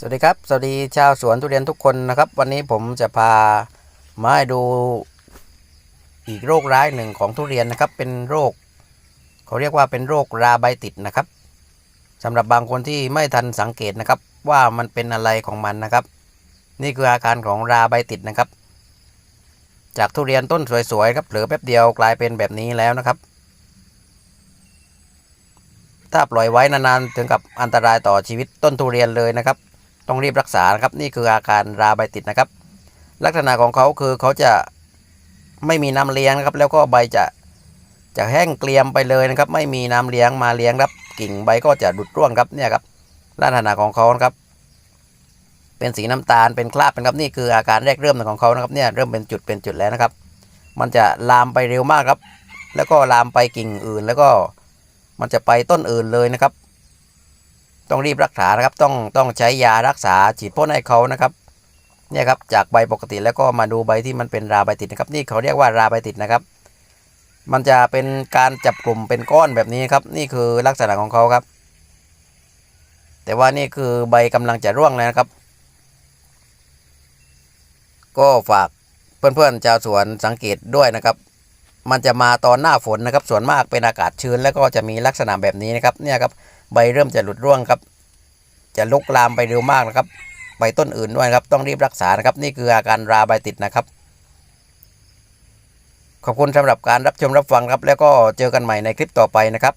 สวัสดีครับ สวัสดีชาวสวนทุเรียนทุกคนนะครับ วันนี้ผมจะพามาให้ดูอีกโรคร้ายหนึ่งของทุเรียนนะครับ เป็นโรคเขาเรียกว่าเป็นโรคราใบติดนะครับสำหรับบางคนที่ไม่ทันสังเกตนะครับ ว่ามันเป็นอะไรของมันนะครับ นี่คืออาการของราใบติดนะครับ จากทุเรียนต้นสวยๆครับเผลอแป๊บเดียวกลายเป็นแบบนี้แล้วนะครับ ถ้าปล่อยไว้นานๆถึงกับอันตรายต่อชีวิตต้นทุเรียนเลยนะครับ ต้องรีบรักษานะครับ นี่คืออาการราใบติดนะครับ ลักษณะของเขาคือเขาจะไม่มีน้ำเลี้ยงนะครับ แล้วก็ใบจะจะแห้งเกรียมไปเลยนะครับ ไม่มีน้ำเลี้ยงมาเลี้ยงครับ กิ่งใบก็จะดุดร่วงครับเนี่ยครับลักษณะของเขานะครับ เป็นสีน้ำตาลเป็นคราบนะครับนี่คืออาการแรกเริ่มของเขานะครับเนี่ยเริ่มเป็นจุดเป็นจุดแล้วนะครับ มันจะลามไปเร็วมากครับ แล้วก็ลามไปกิ่งอื่น แล้วก็มันจะไปต้นอื่นเลยนะครับ ต้องรีบรักษานะครับ ต้องต้องใช้ยารักษาฉีดพ่นให้เขานะครับเนี่ยครับจากใบปกติแล้วก็มาดูใบที่มันเป็นราใบติดนะครับนี่เขาเรียกว่าราใบติดนะครับ มันจะเป็นการจับกลุ่มเป็นก้อนแบบนี้ครับ นี่คือลักษณะของเขาครับ แต่ว่านี่คือใบกำลังจะร่วงแล้วนะครับ ก็ฝากเพื่อนๆชาวสวนสังเกตด้วยนะครับ มันจะมาตอนหน้าฝนนะครับ ส่วนมากเป็นอากาศชื้น แล้วก็จะมีลักษณะแบบนี้นะครับ เนี่ยครับใบเริ่มจะหลุดร่วงครับ จะลุกลามไปเร็วมากนะครับใบต้นอื่นด้วยครับ ต้องรีบรักษานะครับ นี่คืออาการราใบติดนะครับ ขอบคุณสำหรับการรับชมรับฟังครับ แล้วก็เจอกันใหม่ในคลิปต่อไปนะครับ